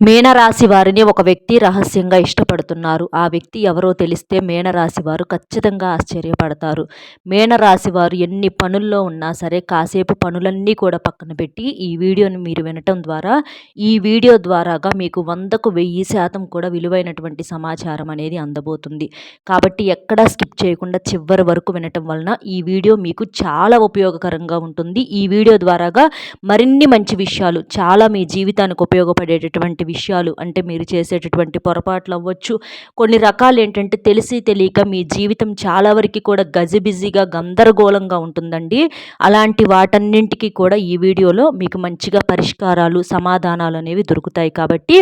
మీనరాశి వారిని ఒక వ్యక్తి రహస్యంగా ఇష్టపడుతున్నారు. ఆ వ్యక్తి ఎవరో తెలిస్తే మీనరాశి వారు ఖచ్చితంగా ఆశ్చర్యపడతారు. మీనరాశి వారు ఎన్ని పనుల్లో ఉన్నా సరే కాసేపు పనులన్నీ కూడా పక్కన పెట్టి ఈ వీడియోని మీరు వినటం ద్వారా ఈ వీడియో ద్వారాగా మీకు వందకు వెయ్యి శాతం కూడా విలువైనటువంటి సమాచారం అనేది అందబోతుంది. కాబట్టి ఎక్కడా స్కిప్ చేయకుండా చివరి వరకు వినటం వలన ఈ వీడియో మీకు చాలా ఉపయోగకరంగా ఉంటుంది. ఈ వీడియో ద్వారాగా మరిన్ని మంచి విషయాలు చాలా మీ జీవితానికి ఉపయోగపడేటటువంటి విషయాలు అంటే మీరు చేసేటటువంటి పొరపాట్లు అవ్వచ్చు. కొన్ని రకాలు ఏంటంటే తెలిసి తెలియక మీ జీవితం చాలా వరకు కూడా గజిబిజిగా గందరగోళంగా ఉంటుందండి. అలాంటి వాటన్నింటికి కూడా ఈ వీడియోలో మీకు మంచిగా పరిష్కారాలు సమాధానాలు అనేవి దొరుకుతాయి కాబట్టి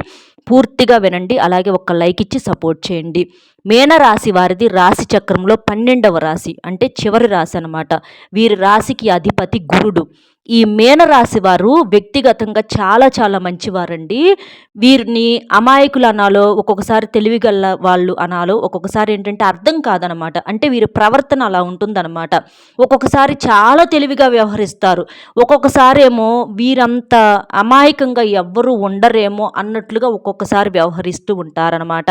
పూర్తిగా వినండి. అలాగే ఒక లైక్ ఇచ్చి సపోర్ట్ చేయండి. మేనరాశి వారిది రాశి చక్రంలో పన్నెండవ రాశి అంటే చివరి రాశి అనమాట వీరి రాశికి అధిపతి గురుడు. ఈ మేనరాశి వారు వ్యక్తిగతంగా చాలా చాలా మంచివారండి. వీరిని అమాయకులు అనాలో ఒక్కొక్కసారి తెలివిగల వాళ్ళు అనాలో ఒక్కొక్కసారి ఏంటంటే అర్థం కాదనమాట. అంటే వీరి ప్రవర్తన అలా ఉంటుందన్నమాట ఒక్కొక్కసారి చాలా తెలివిగా వ్యవహరిస్తారు. ఒక్కొక్కసారి ఏమో వీరంత అమాయకంగా ఎవ్వరూ ఉండరేమో అన్నట్లుగా ఒక్కొక్కసారి వ్యవహరిస్తూ ఉంటారనమాట.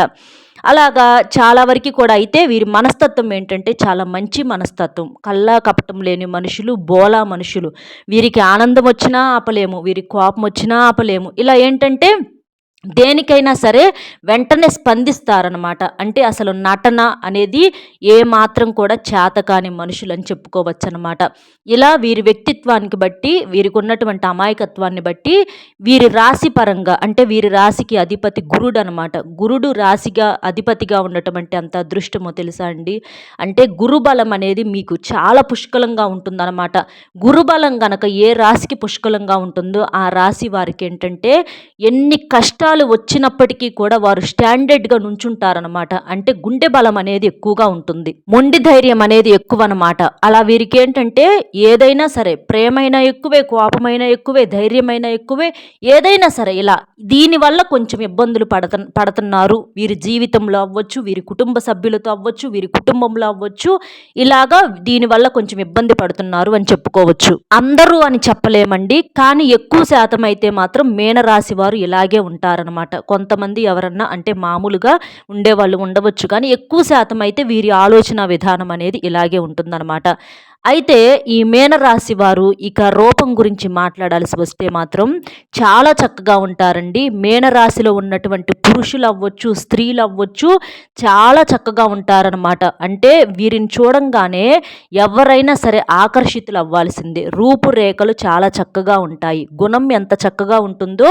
అలాగా చాలా వరకు కూడా అయితే వీరి మనస్తత్వం ఏంటంటే చాలా మంచి మనస్తత్వం. కల్లా కపటం లేని మనుషులు బోలా మనుషులు. వీరికి ఆనందం వచ్చినా ఆపలేము వీరికి కోపం వచ్చినా ఆపలేము. ఇలా ఏంటంటే దేనికైనా సరే వెంటనే స్పందిస్తారనమాట అంటే అసలు నటన అనేది ఏ మాత్రం కూడా చేతకాని మనుషులు అని చెప్పుకోవచ్చు అనమాట ఇలా వీరి వ్యక్తిత్వానికి బట్టి వీరికి ఉన్నటువంటి అమాయకత్వాన్ని బట్టి వీరి రాశి పరంగా అంటే వీరి రాశికి అధిపతి గురుడు అనమాట గురుడు రాశిగా అధిపతిగా ఉండటం అంటే అంత అదృష్టమో తెలుసా అండి? అంటే గురుబలం అనేది మీకు చాలా పుష్కలంగా ఉంటుందన్నమాట. గురుబలం గనక ఏ రాశికి పుష్కలంగా ఉంటుందో ఆ రాశి వారికి ఏంటంటే ఎన్ని కష్టాలు అవసరాలు వచ్చినప్పటికీ కూడా వారు స్టాండర్డ్గా నుంచుంటారనమాట అంటే గుండె బలం అనేది ఎక్కువగా ఉంటుంది. మొండి ధైర్యం అనేది ఎక్కువ అనమాట అలా వీరికి ఏంటంటే ఏదైనా సరే ప్రేమైనా ఎక్కువే కోపమైనా ఎక్కువే ధైర్యమైన ఎక్కువే ఏదైనా సరే ఇలా దీనివల్ల కొంచెం ఇబ్బందులు పడత పడుతున్నారు. వీరి జీవితంలో అవ్వచ్చు వీరి కుటుంబ సభ్యులతో అవ్వచ్చు వీరి కుటుంబంలో అవ్వచ్చు. ఇలాగా దీనివల్ల కొంచెం ఇబ్బంది పడుతున్నారు అని చెప్పుకోవచ్చు. అందరూ అని చెప్పలేమండి. కానీ ఎక్కువ శాతం అయితే మాత్రం మేనరాశి వారు ఇలాగే ఉంటారు ఉంటారనమాట కొంతమంది ఎవరన్నా అంటే మామూలుగా ఉండేవాళ్ళు ఉండవచ్చు కానీ ఎక్కువ శాతం అయితే వీరి ఆలోచన విధానం అనేది ఇలాగే ఉంటుందన్నమాట. అయితే ఈ మేనరాశి వారు ఇక రూపం గురించి మాట్లాడాల్సి వస్తే మాత్రం చాలా చక్కగా ఉంటారండి. మేనరాశిలో ఉన్నటువంటి పురుషులు అవ్వచ్చు స్త్రీలు అవ్వచ్చు చాలా చక్కగా ఉంటారనమాట అంటే వీరిని చూడంగానే ఎవరైనా సరే ఆకర్షితులు అవ్వాల్సిందే. రూపురేఖలు చాలా చక్కగా ఉంటాయి. గుణం ఎంత చక్కగా ఉంటుందో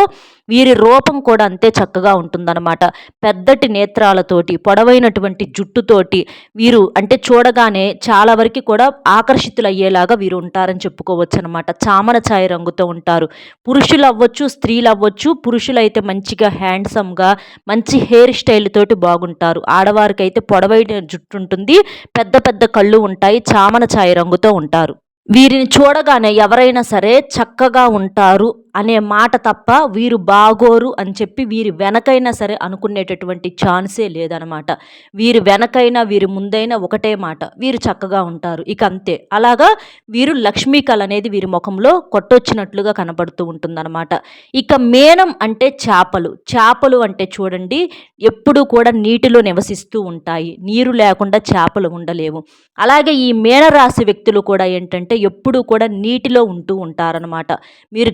వీరి రూపం కూడా అంతే చక్కగా ఉంటుందన్నమాట. పెద్దటి నేత్రాలతోటి పొడవైనటువంటి జుట్టుతోటి వీరు అంటే చూడగానే చాలా వరకు కూడా ఆకర్ష అయ్యేలాగా వీరు ఉంటారని చెప్పుకోవచ్చు అనమాట చామన ఛాయ రంగుతో ఉంటారు. పురుషులు అవ్వచ్చు స్త్రీలు అవ్వచ్చు పురుషులు అయితే మంచిగా హ్యాండ్సమ్గా మంచి హెయిర్ స్టైల్ తోటి బాగుంటారు. ఆడవారికి అయితే పొడవైన జుట్టు ఉంటుంది పెద్ద పెద్ద కళ్ళు ఉంటాయి చామన ఛాయ రంగుతో ఉంటారు. వీరిని చూడగానే ఎవరైనా సరే చక్కగా ఉంటారు అనే మాట తప్ప వీరు బాగోరు అని చెప్పి వీరి వెనకైనా సరే అనుకునేటటువంటి ఛాన్సే లేదనమాట. వీరు వెనకైనా వీరి ముందైనా ఒకటే మాట. వీరు చక్కగా ఉంటారు. ఇక అంతే. అలాగా వీరు లక్ష్మీ కళ అనేది వీరి ముఖంలో కొట్టొచ్చినట్లుగా కనబడుతూ ఉంటుందన్నమాట ఇక మేనం అంటే చేపలు. చేపలు అంటే చూడండి ఎప్పుడూ కూడా నీటిలో నివసిస్తూ ఉంటాయి. నీరు లేకుండా చేపలు ఉండలేవు. అలాగే ఈ మేనరాశి వ్యక్తులు కూడా ఏంటంటే ఎప్పుడూ కూడా నీటిలో ఉంటూ ఉంటారనమాట. మీరు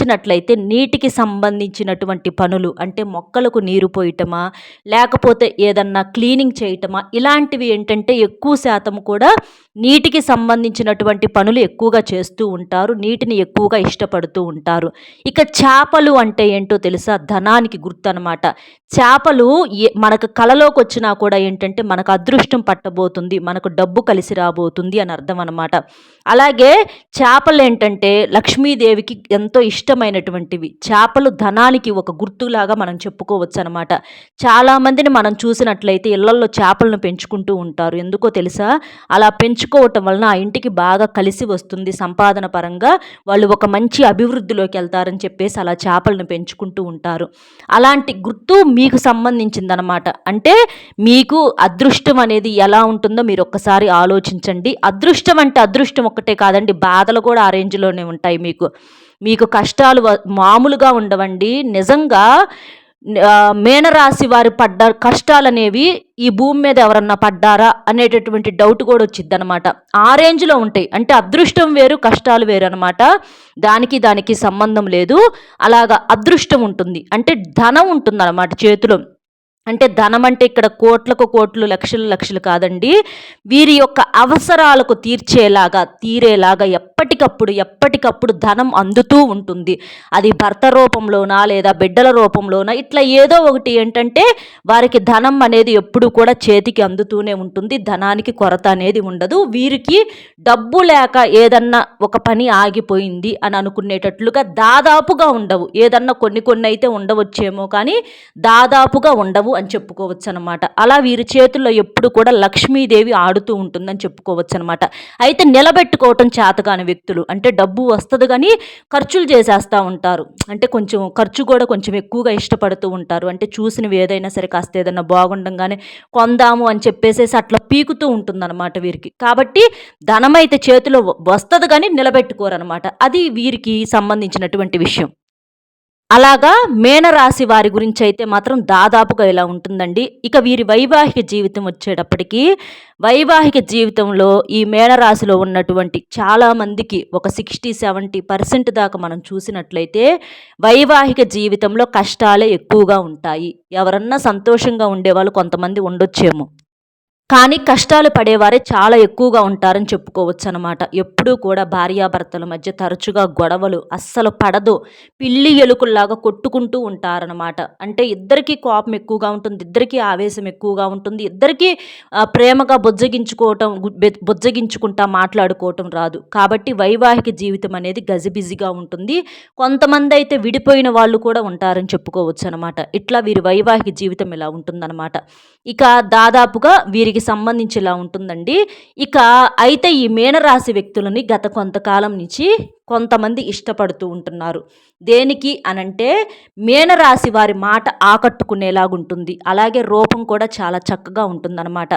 గమనించినట్లయితే నీటికి సంబంధించినటువంటి పనులు అంటే మొక్కలకు నీరు పోయటమా లేకపోతే ఏదన్నా క్లీనింగ్ చేయటమా ఇలాంటివి ఏంటంటే ఎక్కువ శాతం కూడా నీటికి సంబంధించినటువంటి పనులు ఎక్కువగా చేస్తూ ఉంటారు నీటిని ఎక్కువగా ఇష్టపడుతూ ఉంటారు. ఇక చేపలు అంటే ఏంటో తెలుసా? ధనానికి గుర్తు అనమాట చేపలు మనకు కలలోకి వచ్చినా కూడా ఏంటంటే మనకు అదృష్టం పట్టబోతుంది మనకు డబ్బు కలిసి రాబోతుంది అని అర్థం అనమాట అలాగే చేపలు ఏంటంటే లక్ష్మీదేవికి ఎంతో ఇష్టం ఇష్టమైనటువంటివి. చేపలు ధనానికి ఒక గుర్తులాగా మనం చెప్పుకోవచ్చు అనమాట చాలామందిని మనం చూసినట్లయితే ఇళ్ళలో చేపలను పెంచుకుంటూ ఉంటారు. ఎందుకో తెలుసా? అలా పెంచుకోవటం వలన ఆ ఇంటికి బాగా కలిసి వస్తుంది సంపాదన పరంగా. వాళ్ళు ఒక మంచి అభివృద్ధిలోకి వెళ్తారని చెప్పేసి అలా చేపలను పెంచుకుంటూ ఉంటారు. అలాంటి గుర్తు మీకు సంబంధించిందనమాట అంటే మీకు అదృష్టం అనేది ఎలా ఉంటుందో మీరు ఒక్కసారి ఆలోచించండి. అదృష్టం అంటే అదృష్టం ఒక్కటే కాదండి. బాధలు కూడా ఆ రేంజ్లోనే ఉంటాయి మీకు. మీకు కష్టాలు మామూలుగా ఉండవండి. నిజంగా మేనరాశి వారు పడ్డ కష్టాలనేవి ఈ భూమి మీద ఎవరన్నా పడ్డారా అనేటటువంటి డౌట్ కూడా వచ్చింది అనమాట ఆ రేంజ్లో ఉంటాయి. అంటే అదృష్టం వేరు కష్టాలు వేరు అనమాట దానికి దానికి సంబంధం లేదు. అలాగా అదృష్టం ఉంటుంది. అంటే ధనం ఉంటుంది అనమాట చేతిలో. అంటే ధనం అంటే ఇక్కడ కోట్లకు కోట్లు లక్షలు లక్షలు కాదండి. వీరి యొక్క అవసరాలకు తీర్చేలాగా తీరేలాగా ఎప్పటికప్పుడు ఎప్పటికప్పుడు ధనం అందుతూ ఉంటుంది. అది భర్త రూపంలోనా లేదా బిడ్డల రూపంలోనా? ఇట్లా ఏదో ఒకటి ఏంటంటే వారికి ధనం అనేది ఎప్పుడు కూడా చేతికి అందుతూనే ఉంటుంది. ధనానికి కొరత అనేది ఉండదు. వీరికి డబ్బు లేక ఏదన్నా ఒక పని ఆగిపోయింది అని అనుకునేటట్లుగా దాదాపుగా ఉండవు. ఏదన్నా కొన్ని కొన్ని అయితే ఉండవచ్చేమో కానీ దాదాపుగా ఉండవు. అని చెప్పుకోవచ్చు అనమాట అలా వీరి చేతుల్లో ఎప్పుడు కూడా లక్ష్మీదేవి ఆడుతూ ఉంటుందని చెప్పుకోవచ్చు అనమాట అయితే నిలబెట్టుకోవటం చేతగాని వ్యక్తులు. అంటే డబ్బు వస్తుంది కానీ ఖర్చులు చేసేస్తూ ఉంటారు. అంటే కొంచెం ఖర్చు కూడా కొంచెం ఎక్కువగా ఇష్టపడుతూ ఉంటారు. అంటే చూసినవి ఏదైనా సరే కాస్త ఏదైనా బాగుండంగానే కొందాము అని చెప్పేసేసి అట్లా పీకుతూ ఉంటుందన్నమాట వీరికి. కాబట్టి ధనం అయితే చేతిలో వస్తుంది కానీ నిలబెట్టుకోరనమాట. అది వీరికి సంబంధించినటువంటి విషయం. అలాగా మేనరాశి వారి గురించి అయితే మాత్రం దాదాపుగా ఇలా ఉంటుందండి. ఇక వీరి వైవాహిక జీవితం వచ్చేటప్పటికి వైవాహిక జీవితంలో ఈ మేనరాశిలో ఉన్నటువంటి చాలామందికి ఒక సిక్స్టీ సెవెంటీ పర్సెంట్ దాకా మనం చూసినట్లయితే వైవాహిక జీవితంలో కష్టాలే ఎక్కువగా ఉంటాయి. ఎవరన్నా సంతోషంగా ఉండేవాళ్ళు కొంతమంది ఉండొచ్చేమో. కానీ కష్టాలు పడేవారే చాలా ఎక్కువగా ఉంటారని చెప్పుకోవచ్చు అనమాట ఎప్పుడూ కూడా భార్యాభర్తల మధ్య తరచుగా గొడవలు అస్సలు పడదు. పిల్లి ఎలుకల్లాగా కొట్టుకుంటూ ఉంటారనమాట అంటే ఇద్దరికీ కోపం ఎక్కువగా ఉంటుంది ఇద్దరికీ ఆవేశం ఎక్కువగా ఉంటుంది ఇద్దరికీ ప్రేమగా బుజ్జగించుకోవటం బుజ్జగించుకుంటా మాట్లాడుకోవటం రాదు. కాబట్టి వైవాహిక జీవితం అనేది గజిబిజిగా ఉంటుంది. కొంతమంది అయితే విడిపోయిన వాళ్ళు కూడా ఉంటారని చెప్పుకోవచ్చు అనమాట ఇట్లా వీరి వైవాహిక జీవితం ఇలా ఉంటుందన్నమాట. ఇక దాదాపుగా వీరికి సంబంధించి ఇలా ఉంటుందండి. ఇక అయితే ఈ మీనరాశి వ్యక్తులని గత కొంతకాలం నుంచి కొంతమంది ఇష్టపడుతూ ఉంటున్నారు. దేనికి అనంటే మీనరాశి వారి మాట ఆకట్టుకునేలాగుంటుంది. అలాగే రూపం కూడా చాలా చక్కగా ఉంటుందన్నమాట.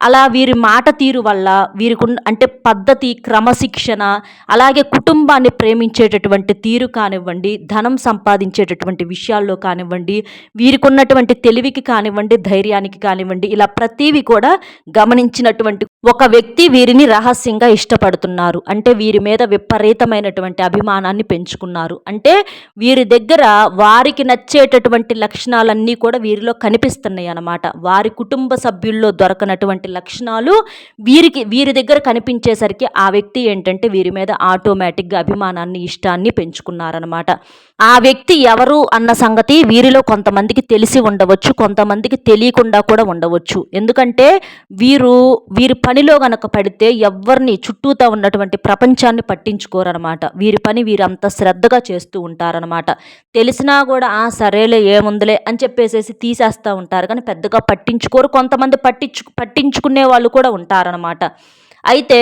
అలా వీరి మాట తీరు వల్ల వీరికి అంటే పద్ధతి క్రమశిక్షణ అలాగే కుటుంబాన్ని ప్రేమించేటటువంటి తీరు కానివ్వండి ధనం సంపాదించేటటువంటి విషయాల్లో కానివ్వండి వీరికి ఉన్నటువంటి తెలివికి కానివ్వండి ధైర్యానికి కానివ్వండి ఇలా ప్రతివి కూడా గమనించినటువంటి ఒక వ్యక్తి వీరిని రహస్యంగా ఇష్టపడుతున్నారు. అంటే వీరి మీద విపరీతమైన విపరీతమైనటువంటి అభిమానాన్ని పెంచుకున్నారు. అంటే వీరి దగ్గర వారికి నచ్చేటటువంటి లక్షణాలన్నీ కూడా వీరిలో కనిపిస్తున్నాయి అన్నమాట. వారి కుటుంబ సభ్యుల్లో దొరకనటువంటి లక్షణాలు వీరికి వీరి దగ్గర కనిపించేసరికి ఆ వ్యక్తి ఏంటంటే వీరి మీద ఆటోమేటిక్గా అభిమానాన్ని ఇష్టాన్ని పెంచుకున్నారనమాట ఆ వ్యక్తి ఎవరు అన్న సంగతి వీరిలో కొంతమందికి తెలిసి ఉండవచ్చు కొంతమందికి తెలియకుండా కూడా ఉండవచ్చు. ఎందుకంటే వీరు వీరి పనిలో గనక పడితే ఎవరిని చుట్టూతో ఉన్నటువంటి ప్రపంచాన్ని పట్టించుకోరనమాట వీరి పని వీరు అంత శ్రద్ధగా చేస్తూ ఉంటారనమాట. తెలిసినా కూడా ఆ సరేలే ఏముందిలే అని చెప్పేసేసి తీసేస్తూ ఉంటారు. కానీ పెద్దగా పట్టించుకోరు. కొంతమంది పట్టించు పట్టించుకునే వాళ్ళు కూడా ఉంటారనమాట. అయితే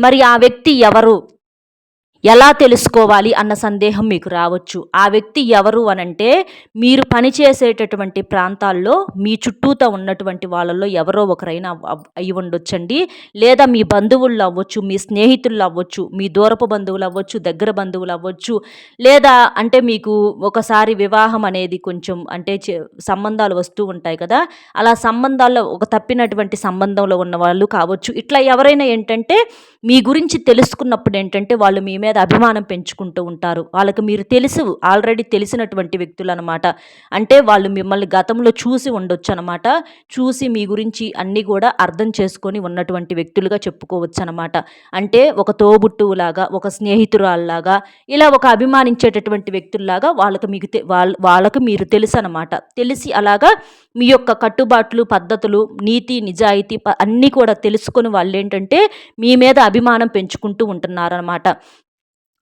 మరి ఆ వ్యక్తి ఎవరు? ఎలా తెలుసుకోవాలి అన్న సందేహం మీకు రావచ్చు. ఆ వ్యక్తి ఎవరు అనంటే మీరు పనిచేసేటటువంటి ప్రాంతాల్లో మీ చుట్టూతో ఉన్నటువంటి వాళ్ళల్లో ఎవరో ఒకరైనా అయి ఉండొచ్చండి. లేదా మీ బంధువులు అవ్వచ్చు మీ స్నేహితులు అవ్వచ్చు మీ దూరపు బంధువులు అవ్వచ్చు దగ్గర బంధువులు అవ్వచ్చు. లేదా అంటే మీకు ఒకసారి వివాహం అనేది కొంచెం అంటే చే- సంబంధాలు వస్తూ ఉంటాయి కదా. అలా సంబంధాల్లో ఒక తప్పినటువంటి సంబంధంలో ఉన్న వాళ్ళు కావచ్చు. ఇట్లా ఎవరైనా ఏంటంటే మీ గురించి తెలుసుకున్నప్పుడు ఏంటంటే వాళ్ళు మీ మీద అభిమానం పెంచుకుంటూ ఉంటారు. వాళ్ళకి మీరు తెలుసు ఆల్రెడీ తెలిసినటువంటి వ్యక్తులు అనమాట అంటే వాళ్ళు మిమ్మల్ని గతంలో చూసి ఉండొచ్చు అనమాట చూసి మీ గురించి అన్నీ కూడా అర్థం చేసుకొని ఉన్నటువంటి వ్యక్తులుగా చెప్పుకోవచ్చు అనమాట అంటే ఒక తోబుట్టువులాగా ఒక స్నేహితురాల్లాగా ఇలా ఒక అభిమానించేటటువంటి వ్యక్తుల్లాగా వాళ్ళకి మీకు తె- వాళ్ళ వాళ్ళకి మీరు తెలుసు అనమాట తెలిసి అలాగా మీ యొక్క కట్టుబాట్లు పద్ధతులు నీతి నిజాయితీ అన్నీ కూడా తెలుసుకొని వాళ్ళు ఏంటంటే మీ మీద అభిమానం పెంచుకుంటూ ఉంటున్నారనమాట.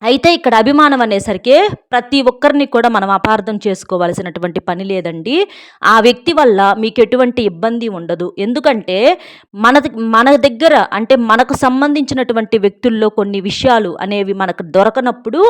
అయితే ఇక్కడ అభిమానం అనేసరికి ప్రతి ఒక్కరిని కూడా మనం అపార్థం చేసుకోవాల్సినటువంటి పని లేదండి. ఆ వ్యక్తి వల్ల మీకు ఎటువంటి ఇబ్బంది ఉండదు. ఎందుకంటే మన మన దగ్గర అంటే మనకు సంబంధించినటువంటి వ్యక్తుల్లో కొన్ని విషయాలు అనేవి మనకు దొరకనప్పుడు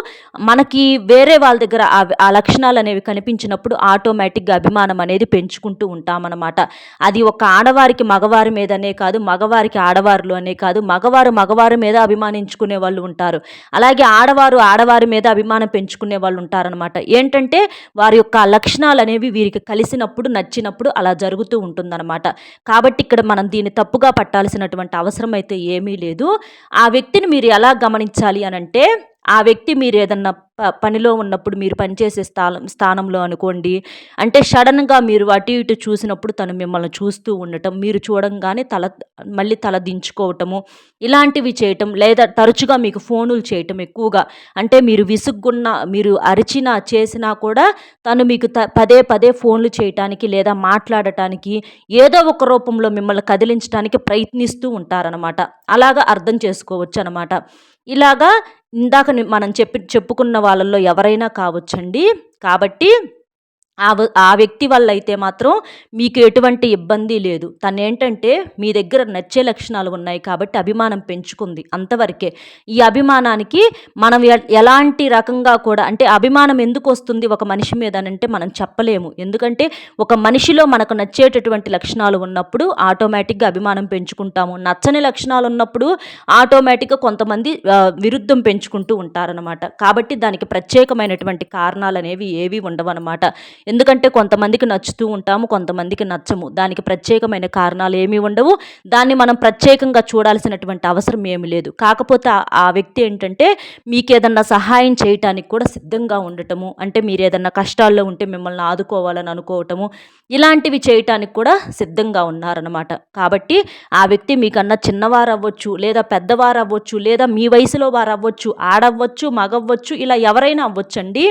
మనకి వేరే వాళ్ళ దగ్గర ఆ ఆ లక్షణాలు అనేవి కనిపించినప్పుడు ఆటోమేటిక్గా అభిమానం అనేది పెంచుకుంటూ ఉంటామన్నమాట. అది ఒక ఆడవారికి మగవారి మీదనే కాదు మగవారికి ఆడవారులు అనే కాదు మగవారు మగవారి మీద అభిమానించుకునే వాళ్ళు ఉంటారు. అలాగే ఆడవారు మగవారు ఆడవారి మీద అభిమానం పెంచుకునే వాళ్ళు ఉంటారనమాట ఏంటంటే వారి యొక్క లక్షణాలు అనేవి వీరికి కలిసినప్పుడు నచ్చినప్పుడు అలా జరుగుతూ ఉంటుందన్నమాట. కాబట్టి ఇక్కడ మనం దీన్ని తప్పుగా పట్టాల్సినటువంటి అవసరం అయితే ఏమీ లేదు. ఆ వ్యక్తిని మీరు ఎలా గమనించాలి అని అంటే ఆ వ్యక్తి మీరు ఏదన్నా ప పనిలో ఉన్నప్పుడు మీరు పనిచేసే స్థానం స్థానంలో అనుకోండి. అంటే సడన్గా మీరు అటు ఇటు చూసినప్పుడు తను మిమ్మల్ని చూస్తూ ఉండటం మీరు చూడంగానే తల మళ్ళీ తల దించుకోవటము ఇలాంటివి చేయటం లేదా తరచుగా మీకు ఫోనులు చేయటం ఎక్కువగా. అంటే మీరు విసుగ్గున్నా మీరు అరిచినా చేసినా కూడా తను మీకు త పదే పదే ఫోన్లు చేయటానికి లేదా మాట్లాడటానికి ఏదో ఒక రూపంలో మిమ్మల్ని కదిలించడానికి ప్రయత్నిస్తూ ఉంటారనమాట అలాగా అర్థం చేసుకోవచ్చు అనమాట ఇలాగా ఇందాక మనం చెప్పి చెప్పుకున్న వాళ్ళల్లో ఎవరైనా కావచ్చండి. కాబట్టి ఆ ఆ వ్యక్తి వల్ల అయితే మాత్రం మీకు ఎటువంటి ఇబ్బంది లేదు. తను ఏంటంటే మీ దగ్గర నచ్చే లక్షణాలు ఉన్నాయి కాబట్టి అభిమానం పెంచుకుంది అంతవరకే. ఈ అభిమానానికి మనం ఎలాంటి రకంగా కూడా అంటే అభిమానం ఎందుకు వస్తుంది ఒక మనిషి మీద అంటే మనం చెప్పలేము. ఎందుకంటే ఒక మనిషిలో మనకు నచ్చేటటువంటి లక్షణాలు ఉన్నప్పుడు ఆటోమేటిక్గా అభిమానం పెంచుకుంటాము. నచ్చని లక్షణాలు ఉన్నప్పుడు ఆటోమేటిక్గా కొంతమంది విరుద్ధం పెంచుకుంటూ ఉంటారనమాట కాబట్టి దానికి ప్రత్యేకమైనటువంటి కారణాలు అనేవి ఏవి ఉండవన్నమాట. ఎందుకంటే కొంతమందికి నచ్చుతూ ఉంటాము కొంతమందికి నచ్చము. దానికి ప్రత్యేకమైన కారణాలు ఏమీ ఉండవు. దాన్ని మనం ప్రత్యేకంగా చూడాల్సినటువంటి అవసరం ఏమీ లేదు. కాకపోతే ఆ వ్యక్తి ఏంటంటే మీకు ఏదన్నా సహాయం చేయటానికి కూడా సిద్ధంగా ఉండటము అంటే మీరు ఏదన్నా కష్టాల్లో ఉంటే మిమ్మల్ని ఆదుకోవాలని అనుకోవటము ఇలాంటివి చేయటానికి కూడా సిద్ధంగా ఉన్నారనమాట కాబట్టి ఆ వ్యక్తి మీకన్నా చిన్నవారు అవ్వచ్చు లేదా పెద్దవారు అవ్వచ్చు లేదా మీ వయసులో వారు అవ్వచ్చు ఆడవ్వచ్చు మగవ్వచ్చు ఇలా ఎవరైనా అవ్వచ్చండి.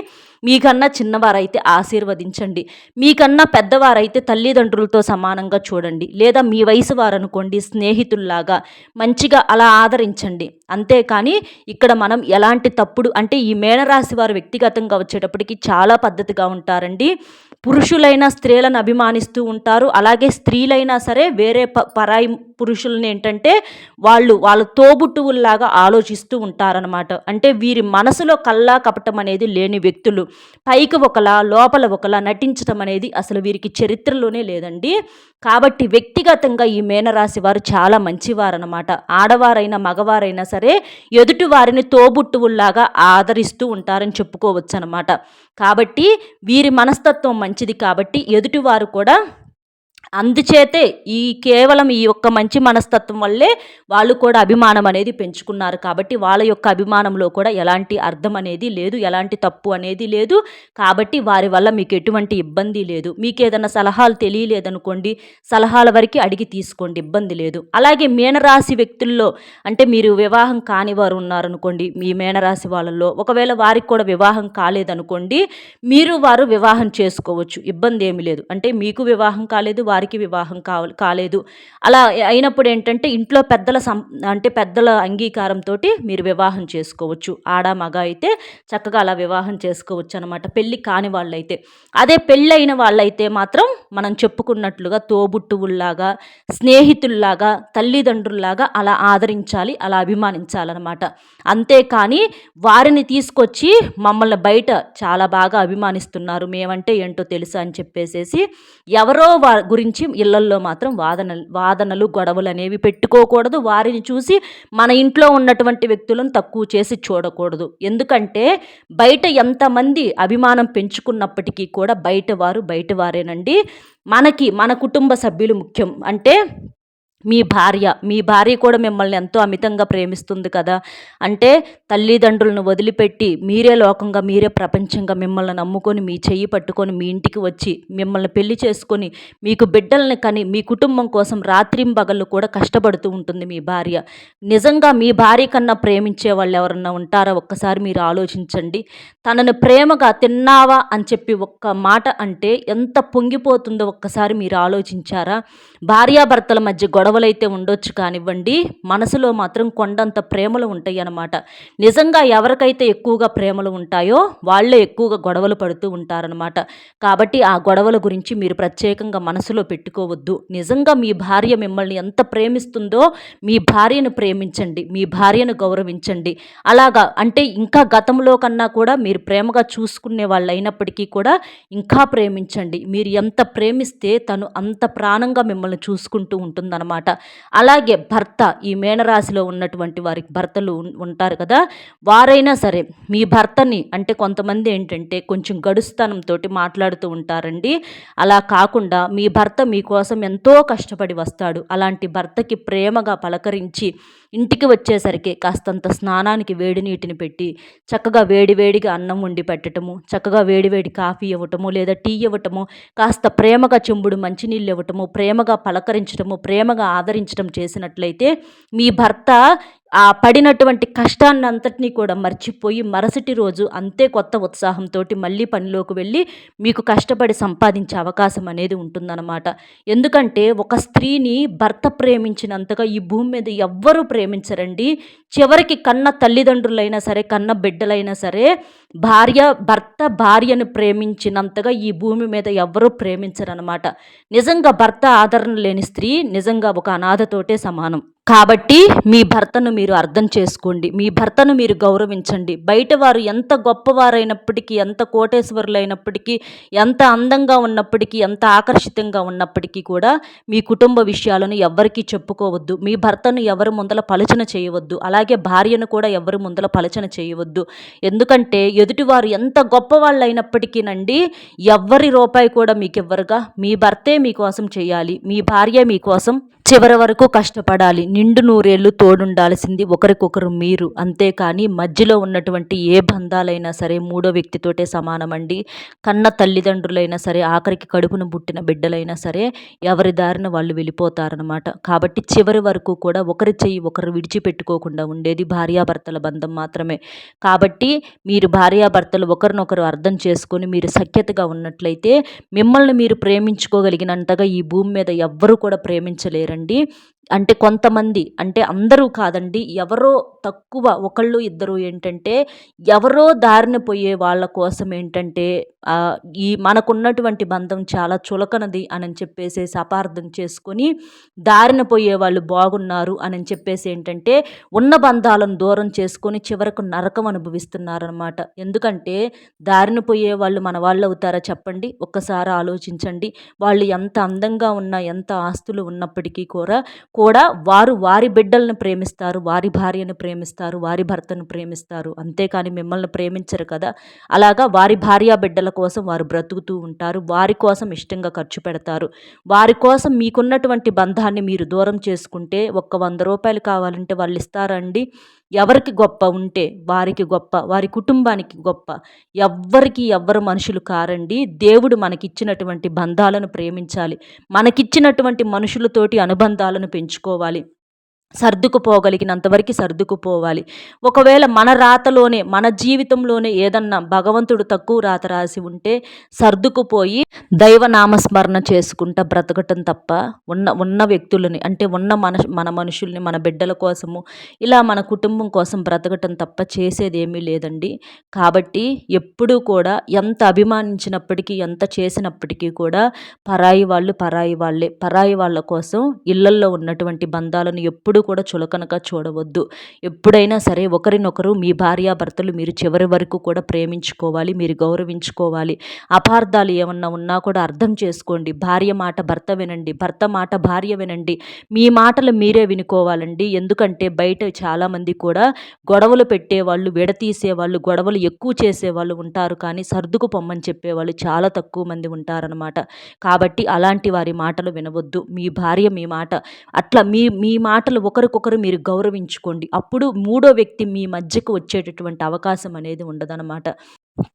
మీకన్నా చిన్నవారైతే ఆశీర్వదించండి. మీకన్నా పెద్దవారైతే తల్లిదండ్రులతో సమానంగా చూడండి. లేదా మీ వయసు వారనుకోండి స్నేహితుల్లాగా మంచిగా అలా ఆదరించండి. అంతేకాని ఇక్కడ మనం ఎలాంటి తప్పుడు అంటే ఈ మేనరాశి వారు వ్యక్తిగతంగా వచ్చేటప్పటికి చాలా పద్ధతిగా ఉంటారండి. పురుషులైన స్త్రీలను అభిమానిస్తూ ఉంటారు. అలాగే స్త్రీలైనా సరే వేరే ప పరాయి పురుషులని ఏంటంటే వాళ్ళు వాళ్ళ తోబుట్టువుల్లాగా ఆలోచిస్తూ ఉంటారనమాట అంటే వీరి మనసులో కల్లా కపటం అనేది లేని వ్యక్తులు. పైకి ఒకలా లోపల ఒకలా నటించడం అనేది అసలు వీరికి చరిత్రలోనే లేదండి. కాబట్టి వ్యక్తిగతంగా ఈ మేనరాశి వారు చాలా మంచివారనమాట ఆడవారైనా మగవారైనా సరే ఎదుటి వారిని తోబుట్టువుల్లాగా ఆదరిస్తూ ఉంటారని చెప్పుకోవచ్చు అనమాట కాబట్టి వీరి మనస్తత్వం మంచిది కాబట్టి ఎదుటివారు కూడా అందుచేతే ఈ కేవలం ఈ యొక్క మంచి మనస్తత్వం వల్లే వాళ్ళు కూడా అభిమానం అనేది పెంచుకున్నారు. కాబట్టి వాళ్ళ యొక్క అభిమానంలో కూడా ఎలాంటి అర్థం అనేది లేదు ఎలాంటి తప్పు అనేది లేదు. కాబట్టి వారి వల్ల మీకు ఎటువంటి ఇబ్బంది లేదు. మీకు ఏదైనా సలహాలు తెలియలేదనుకోండి సలహాల వరకు అడిగి తీసుకోండి ఇబ్బంది లేదు. అలాగే మీనరాశి వ్యక్తుల్లో అంటే మీరు వివాహం కాని వారు ఉన్నారనుకోండి మీ మీనరాశి వాళ్ళల్లో ఒకవేళ వారికి కూడా వివాహం కాలేదనుకోండి మీరు వారు వివాహం చేసుకోవచ్చు. ఇబ్బంది ఏమి లేదు. అంటే మీకు వివాహం కాలేదు వారి వారికి వివాహం కావాలి కాలేదు. అలా అయినప్పుడు ఏంటంటే ఇంట్లో పెద్దల సం అంటే పెద్దల అంగీకారంతో మీరు వివాహం చేసుకోవచ్చు. ఆడ మగ అయితే చక్కగా అలా వివాహం చేసుకోవచ్చు అనమాట పెళ్ళి కాని వాళ్ళైతే. అదే పెళ్ళైన వాళ్ళైతే మాత్రం మనం చెప్పుకున్నట్లుగా తోబుట్టువుల్లాగా స్నేహితుల్లాగా తల్లిదండ్రుల్లాగా అలా ఆదరించాలి అలా అభిమానించాలన్నమాట. అంతేకాని వారిని తీసుకొచ్చి మమ్మల్ని బయట చాలా బాగా అభిమానిస్తున్నారు. మేమంటే ఏంటో తెలుసా అని చెప్పేసేసి ఎవరో వారి గురించి గురించి ఇళ్ళల్లో మాత్రం వాదనలు వాదనలు గొడవలు అనేవి పెట్టుకోకూడదు. వారిని చూసి మన ఇంట్లో ఉన్నటువంటి వ్యక్తులను తక్కువ చేసి చూడకూడదు. ఎందుకంటే బయట ఎంతమంది అభిమానం పెంచుకున్నప్పటికీ కూడా బయట వారు బయట వారేనండి. మనకి మన కుటుంబ సభ్యులు ముఖ్యం. అంటే మీ భార్య మీ భార్య కూడా మిమ్మల్ని ఎంతో అమితంగా ప్రేమిస్తుంది కదా. అంటే తల్లిదండ్రులను వదిలిపెట్టి మీరే లోకంగా మీరే ప్రపంచంగా మిమ్మల్ని నమ్ముకొని మీ చెయ్యి పట్టుకొని మీ ఇంటికి వచ్చి మిమ్మల్ని పెళ్ళి చేసుకొని మీకు బిడ్డల్ని కని మీ కుటుంబం కోసం రాత్రింబగళ్ళు కూడా కష్టపడుతూ ఉంటుంది మీ భార్య. నిజంగా మీ భార్య కన్నా ప్రేమించే వాళ్ళు ఎవరన్నా ఉంటారా? ఒక్కసారి మీరు ఆలోచించండి. తనను ప్రేమగా తిన్నావా అని చెప్పి ఒక్క మాట అంటే ఎంత పొంగిపోతుందో ఒక్కసారి మీరు ఆలోచించారా? భార్యాభర్తల మధ్య గొడవ గొడవలైతే ఉండొచ్చు కానివ్వండి మనసులో మాత్రం కొండంత ప్రేమలు ఉంటాయి అన్నమాట నిజంగా ఎవరికైతే ఎక్కువగా ప్రేమలు ఉంటాయో వాళ్ళే ఎక్కువగా గొడవలు పడుతూ ఉంటారనమాట కాబట్టి ఆ గొడవల గురించి మీరు ప్రత్యేకంగా మనసులో పెట్టుకోవద్దు. నిజంగా మీ భార్య మిమ్మల్ని ఎంత ప్రేమిస్తుందో మీ భార్యను ప్రేమించండి మీ భార్యను గౌరవించండి. అలాగా అంటే ఇంకా గతంలో కన్నా కూడా మీరు ప్రేమగా చూసుకునే వాళ్ళు అయినప్పటికీ కూడా ఇంకా ప్రేమించండి. మీరు ఎంత ప్రేమిస్తే తను అంత ప్రాణంగా మిమ్మల్ని చూసుకుంటూ ఉంటుందన్నమాట. అనమాట అలాగే భర్త ఈ మేనరాశిలో ఉన్నటువంటి వారికి భర్తలు ఉంటారు కదా. వారైనా సరే మీ భర్తని అంటే కొంతమంది ఏంటంటే కొంచెం గడుస్తనంతో మాట్లాడుతూ ఉంటారండి. అలా కాకుండా మీ భర్త మీకోసం ఎంతో కష్టపడి వస్తాడు. అలాంటి భర్తకి ప్రేమగా పలకరించి ఇంటికి వచ్చేసరికి కాస్తంత స్నానానికి వేడి నీటిని పెట్టి చక్కగా వేడి వేడిగా అన్నం వండి పెట్టడము చక్కగా వేడి వేడి కాఫీ ఇవ్వటము లేదా టీ ఇవ్వటము కాస్త ప్రేమగా చెంబుడు మంచినీళ్ళు ఇవ్వటము ప్రేమగా పలకరించడము ప్రేమగా ఆదరించడం చేసినట్లయితే మీ భర్త ఆ పడినటువంటి కష్టాన్ని అంతటినీ కూడా మర్చిపోయి మరుసటి రోజు అంతే కొత్త ఉత్సాహంతో మళ్ళీ పనిలోకి వెళ్ళి మీకు కష్టపడి సంపాదించే అవకాశం అనేది ఉంటుందన్నమాట. ఎందుకంటే ఒక స్త్రీని భర్త ప్రేమించినంతగా ఈ భూమి మీద ఎవ్వరూ ప్రేమించరండి. చివరికి కన్న తల్లిదండ్రులైనా సరే కన్న బిడ్డలైనా సరే భార్య భర్త భార్యను ప్రేమించినంతగా ఈ భూమి మీద ఎవ్వరూ ప్రేమించరనమాట నిజంగా భర్త ఆదరణ లేని స్త్రీ నిజంగా ఒక అనాథతోటే సమానం. కాబట్టి మీ భర్తను మీరు అర్థం చేసుకోండి. మీ భర్తను మీరు గౌరవించండి. బయట వారు ఎంత గొప్పవారైనప్పటికీ ఎంత కోటేశ్వరులైనప్పటికీ ఎంత అందంగా ఉన్నప్పటికీ ఎంత ఆకర్షితంగా ఉన్నప్పటికీ కూడా మీ కుటుంబ విషయాలను ఎవ్వరికీ చెప్పుకోవద్దు. మీ భర్తను ఎవరి ముందల పలచన చేయవద్దు. అలాగే భార్యను కూడా ఎవరి ముందల పలచన చేయవద్దు. ఎందుకంటే ఎదుటివారు ఎంత గొప్పవాళ్ళు అయినప్పటికీనండి ఎవ్వరి రూపాయి కూడా మీకు ఇవ్వరుగా మీ భర్తే మీకోసం చేయాలి మీ భార్య మీకోసం చివరి వరకు కష్టపడాలి. నిండు నూరేళ్ళు తోడుండాల్సింది ఒకరికొకరు మీరు. అంతేకాని మధ్యలో ఉన్నటువంటి ఏ బంధాలైనా సరే మూడో వ్యక్తితోటే సమానమండి. కన్న తల్లిదండ్రులైనా సరే ఆఖరికి కడుపును పుట్టిన బిడ్డలైనా సరే ఎవరి దారిన వాళ్ళు వెళ్ళిపోతారనమాట కాబట్టి చివరి వరకు కూడా ఒకరి చెయ్యి ఒకరు విడిచిపెట్టుకోకుండా ఉండేది భార్యాభర్తల బంధం మాత్రమే. కాబట్టి మీరు భార్యాభర్తలు ఒకరినొకరు అర్థం చేసుకొని మీరు సఖ్యతగా ఉన్నట్లయితే మిమ్మల్ని మీరు ప్రేమించుకోగలిగినంతగా ఈ భూమి మీద ఎవ్వరూ కూడా ప్రేమించలేరు ప్రేమించలేరండి అంటే కొంతమంది అంటే అందరూ కాదండి ఎవరో తక్కువ ఒకళ్ళు ఇద్దరు ఏంటంటే ఎవరో దారిన పోయే వాళ్ళ కోసం ఏంటంటే ఈ మనకున్నటువంటి బంధం చాలా చులకనది అని చెప్పేసేసి అపార్థం చేసుకొని దారిన పోయే వాళ్ళు బాగున్నారు అని చెప్పేసి ఏంటంటే ఉన్న బంధాలను దూరం చేసుకొని చివరకు నరకం అనుభవిస్తున్నారనమాట ఎందుకంటే దారిన పోయే వాళ్ళు మన వాళ్ళు అవుతారా చెప్పండి ఒక్కసారి ఆలోచించండి. వాళ్ళు ఎంత అందంగా ఉన్నా ఎంత ఆస్తులు ఉన్నప్పటికీ కూడా కూడా వారు వారి బిడ్డలను ప్రేమిస్తారు వారి భార్యను ప్రేమిస్తారు వారి భర్తను ప్రేమిస్తారు. అంతేకాని మిమ్మల్ని ప్రేమించరు కదా. అలాగా వారి భార్య బిడ్డల కోసం వారు బ్రతుకుతూ ఉంటారు. వారి కోసం ఇష్టంగా ఖర్చు పెడతారు. వారి కోసం మీకున్నటువంటి బంధాన్ని మీరు దూరం చేసుకుంటే ఒక్క వంద రూపాయలు కావాలంటే వాళ్ళు ఇస్తారండి. ఎవరికి గొప్ప ఉంటే వారికి గొప్ప వారి కుటుంబానికి గొప్ప. ఎవ్వరికి ఎవ్వరు మనుషులు కారండి. దేవుడు మనకిచ్చినటువంటి బంధాలను ప్రేమించాలి. మనకిచ్చినటువంటి మనుషులతోటి అనుబంధాలను పెంచుకోవాలి. సర్దుకుపోగలిగినంత వరకు సర్దుకుపోవాలి. ఒకవేళ మన రాతలోనే మన జీవితంలోనే ఏదన్నా భగవంతుడు తక్కువ రాత రాసి ఉంటే సర్దుకుపోయి దైవ నామస్మరణ చేసుకుంటా బ్రతకటం తప్ప ఉన్న ఉన్న వ్యక్తులని అంటే ఉన్న మన మన మనుషుల్ని మన బిడ్డల కోసము ఇలా మన కుటుంబం కోసం బ్రతకటం తప్ప చేసేది ఏమీ లేదండి. కాబట్టి ఎప్పుడూ కూడా ఎంత అభిమానించినప్పటికీ ఎంత చేసినప్పటికీ కూడా పరాయి వాళ్ళు పరాయి వాళ్ళే. పరాయి వాళ్ళ కోసం ఇళ్ళల్లో ఉన్నటువంటి బంధాలను ఎప్పుడూ కూడా చులకనగా చూడవద్దు. ఎప్పుడైనా సరే ఒకరినొకరు మీ భార్యాభర్తలు మీరు చివరి వరకు కూడా ప్రేమించుకోవాలి మీరు గౌరవించుకోవాలి. అపార్థాలు ఏమన్నా ఉన్నా కూడా అర్థం చేసుకోండి. భార్య మాట భర్త వినండి భర్త మాట భార్య వినండి. మీ మాటలు మీరే వినుకోవాలండి. ఎందుకంటే బయట చాలామంది కూడా గొడవలు పెట్టేవాళ్ళు విడతీసేవాళ్ళు గొడవలు ఎక్కువ చేసేవాళ్ళు ఉంటారు. కానీ సర్దుకు పొమ్మని చెప్పేవాళ్ళు చాలా తక్కువ మంది ఉంటారనమాట కాబట్టి అలాంటి వారి మాటలు వినవద్దు. మీ భార్య మీ మాట అట్లా మీ మీ మాటలు ఒకరికొకరు మీరు గౌరవించుకోండి. అప్పుడు మూడో వ్యక్తి మీ మధ్యకు వచ్చేటటువంటి అవకాశం అనేది ఉండదన్నమాట.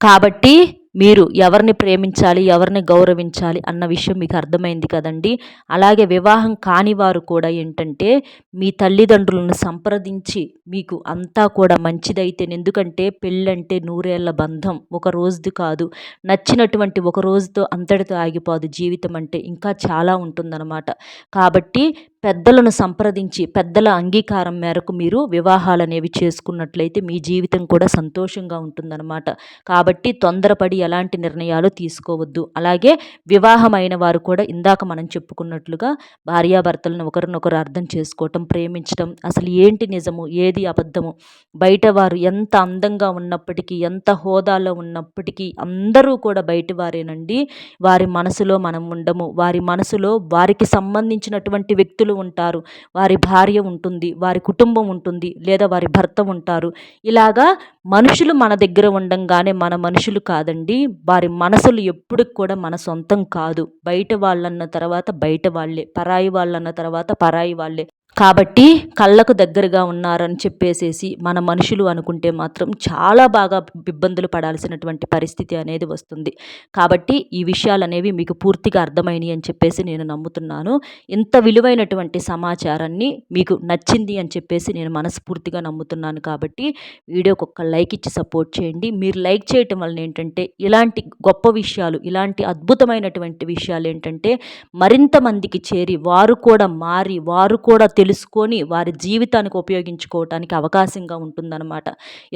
కాబట్టి మీరు ఎవరిని ప్రేమించాలి ఎవరిని గౌరవించాలి అన్న విషయం మీకు అర్థమైంది కదండి. అలాగే వివాహం కాని వారు కూడా ఏంటంటే మీ తల్లిదండ్రులను సంప్రదించి మీకు అంతా కూడా మంచిదైతే ఎందుకంటే పెళ్ళంటే నూరేళ్ళ బంధం ఒక రోజుది కాదు. నచ్చినటువంటి ఒక రోజుతో అంతటితో ఆగిపోదు జీవితం అంటే ఇంకా చాలా ఉంటుందన్నమాట. కాబట్టి పెద్దలను సంప్రదించి పెద్దల అంగీకారం మేరకు మీరు వివాహాలు అనేవి చేసుకున్నట్లయితే మీ జీవితం కూడా సంతోషంగా ఉంటుందన్నమాట. కాబట్టి తొందరపడి ఎలాంటి నిర్ణయాలు తీసుకోవద్దు. అలాగే వివాహమైన వారు కూడా ఇందాక మనం చెప్పుకున్నట్లుగా భార్యాభర్తలను ఒకరినొకరు అర్థం చేసుకోవటం ప్రేమించటం అసలు ఏంటి నిజము? ఏది అబద్ధము? బయట వారు ఎంత అందంగా ఉన్నప్పటికీ ఎంత హోదాలో ఉన్నప్పటికీ అందరూ కూడా బయట వారేనండి. వారి మనసులో మనం ఉండము. వారి మనసులో వారికి సంబంధించినటువంటి వ్యక్తులు ఉంటారు. వారి భార్య ఉంటుంది వారి కుటుంబం ఉంటుంది లేదా వారి భర్త ఉంటారు. ఇలాగా మనుషులు మన దగ్గర ఉండంగానే మన మనుషులు కాదండి. వారి మనసులు ఎప్పటికి కూడా మన సొంతం కాదు. బయట వాళ్ళన్న తర్వాత బయట వాళ్ళే. పరాయి వాళ్ళన్న తర్వాత పరాయి వాళ్ళే. కాబట్టి కళ్ళకు దగ్గరగా ఉన్నారని చెప్పేసేసి మన మనుషులు అనుకుంటే మాత్రం చాలా బాగా ఇబ్బందులు పడాల్సినటువంటి పరిస్థితి అనేది వస్తుంది. కాబట్టి ఈ విషయాలు అనేవి మీకు పూర్తిగా అర్థమైనవి అని చెప్పేసి నేను నమ్ముతున్నాను. ఇంత విలువైనటువంటి సమాచారాన్ని మీకు నచ్చింది అని చెప్పేసి నేను మనస్ఫూర్తిగా నమ్ముతున్నాను కాబట్టి వీడియోకి ఒక్క లైక్ ఇచ్చి సపోర్ట్ చేయండి. మీరు లైక్ చేయటం వలన ఏంటంటే ఇలాంటి గొప్ప విషయాలు ఇలాంటి అద్భుతమైనటువంటి విషయాలు ఏంటంటే మరింత మందికి చేరి వారు కూడా మారి వారు కూడా తెలుసుకొని వారి జీవితానికి ఉపయోగించుకోవటానికి అవకాశంగా ఉంటుందన్నమాట.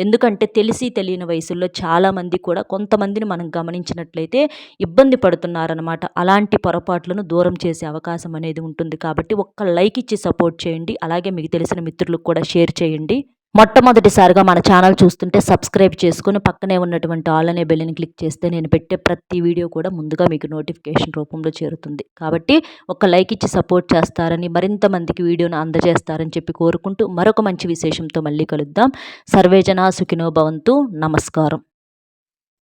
ఎందుకంటే తెలిసి తెలియని వయసుల్లో చాలామంది కూడా కొంతమందిని మనం గమనించినట్లయితే ఇబ్బంది పడుతున్నారనమాట అలాంటి పొరపాట్లను దూరం చేసే అవకాశం అనేది ఉంటుంది కాబట్టి ఒక్క లైక్ ఇచ్చి సపోర్ట్ చేయండి. అలాగే మీకు తెలిసిన మిత్రులకు కూడా షేర్ చేయండి. మొట్టమొదటిసారిగా మన ఛానల్ చూస్తుంటే సబ్స్క్రైబ్ చేసుకుని పక్కనే ఉన్నటువంటి ఆల్ అనే బెల్లిని క్లిక్ చేస్తే నేను పెట్టే ప్రతి వీడియో కూడా ముందుగా మీకు నోటిఫికేషన్ రూపంలో చేరుతుంది. కాబట్టి ఒక లైక్ ఇచ్చి సపోర్ట్ చేస్తారని మరింత మందికి వీడియోను అందజేస్తారని చెప్పి కోరుకుంటూ మరొక మంచి విశేషంతో మళ్ళీ కలుద్దాం. సర్వేజన సుఖినో భవంతు. నమస్కారం.